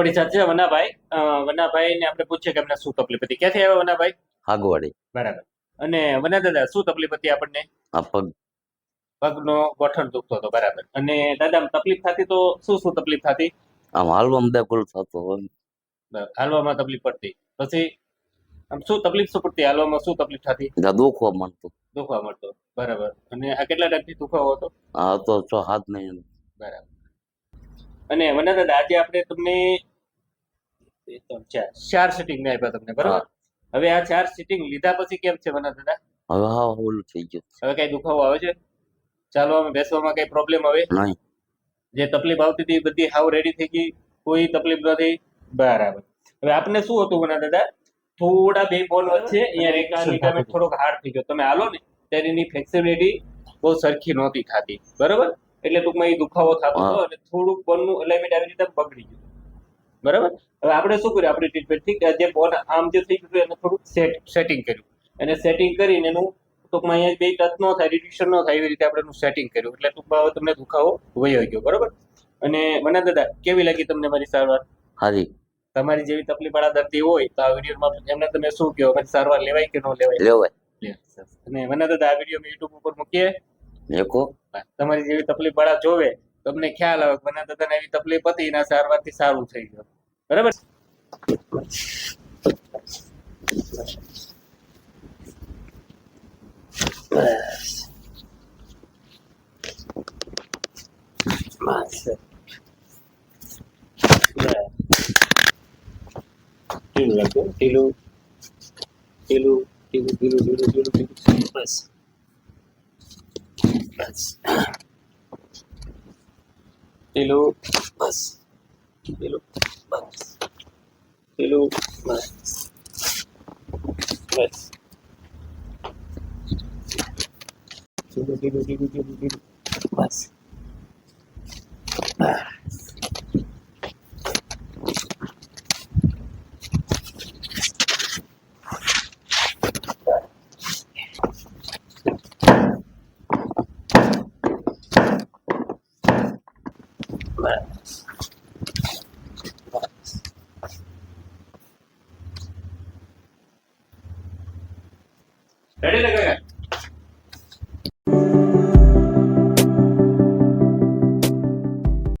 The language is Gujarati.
આપણી સાથે છે વનાભાઈ. વનાભાઈ ને આપણે પૂછીએ કે એમને શું તકલીફ હતી. ક્યાંથી આવ્યા વનાભાઈ? આગવાડી. બરાબર. અને વના દાદા શું તકલીફ હતી આપણને? આ પગ. પગનો ગોઠણ દુખતો હતો બરાબર. અને દાદા તકલીફ થતી તો શું શું તકલીફ થતી? આમ હાલવામાં બેકુલ થતો હોય. હાલવામાં તકલીફ પડતી. પછી આમ શું તકલીફ શું પડતી? હાલવામાં શું તકલીફ થતી? દુખવા માંડતું. દુખવા મળતો બરાબર. અને આ કેટલા ટાઈમથી દુખાવો હતો? આ તો છ હાથ નહીં. બરાબર. અને વના દાદા આજે આપણે તમને ત્રણ, ચાર. ચાર સિટિંગ આપ્યા તમને બરાબર? હવે આ ચાર સિટિંગ લીધા પછી કેમ છે મને દાદા? હવે હા ઓલું થઈ ગયું. હવે કઈ દુખાવો આવે છે? ચાલવામાં બેસવામાં કઈ પ્રોબ્લેમ આવે? નહીં. જે તકલીફ આવતી હતી બધી હાવ રેડી થઈ ગઈ. કોઈ તકલીફ નથી બરાબર. હવે આપને શું હતું મને દાદા? થોડા બે બોલ વચ્ચે અહીંયા રેખા લિગામેન્ટ થોડોક હાર્ડ થઈ ગયો. તમે હાલો ને ત્યારે એની ફ્લેક્સિબિલિટી બહુ સરખી નહોતી થતી. બરાબર? એટલે ટૂંકમાં એ દુખાવો થતો હતો. અને થોડુંક બોલનું અલાઇનમેન્ટ આવી રીતે બગડી ગયું. બરાબર? હવે આપણે શું કર્યું? આપણી ટ્રીટમેન્ટથી ઠીક જે બોલ આમ જે થઈ ગયું એને થોડુંક સેટ સેટિંગ કર્યું. એને સેટિંગ કરીને એનું ટૂંકમાં અહીંયા બે ટચ ન થાય રિડક્શન ન થાય એવી રીતે આપણે એનું સેટિંગ કર્યું. એટલે ટૂંકમાં હવે તમને દુખાવો વયો ગયો બરાબર? અને મને દાદા કેવી લાગી તમને મારી સારવાર? હાજી. તમારી જેવી તકલીફ વાળા દર્દી હોય તો આ વિડીયોમાં એમને તમે શું કહો? મારી સારવાર લેવાય કે ન લેવાય? લેવાય. અને મને દાદા આ વીડિયો યુટ્યુબ ઉપર મૂકીએ. તમારી જેવી તકલીફ વાળા જોવે તમને ખ્યાલ આવે કે મને દાદાને એવી તકલીફ હતી એના સારવારથી સારું થઈ ગયું. બરાબર? ઢીલું રાખજો ઢીલું ઢીલું ઢીલું ઢીલું ઢીલું ઢીલું ઢીલું બસ બસ. ઢીલું બસ ઢીલું બસ ઢીલું બસ બસ ઢીલું ઢીલું ઢીલું ઢીલું ઢીલું બસ ரெடியில் கேட்க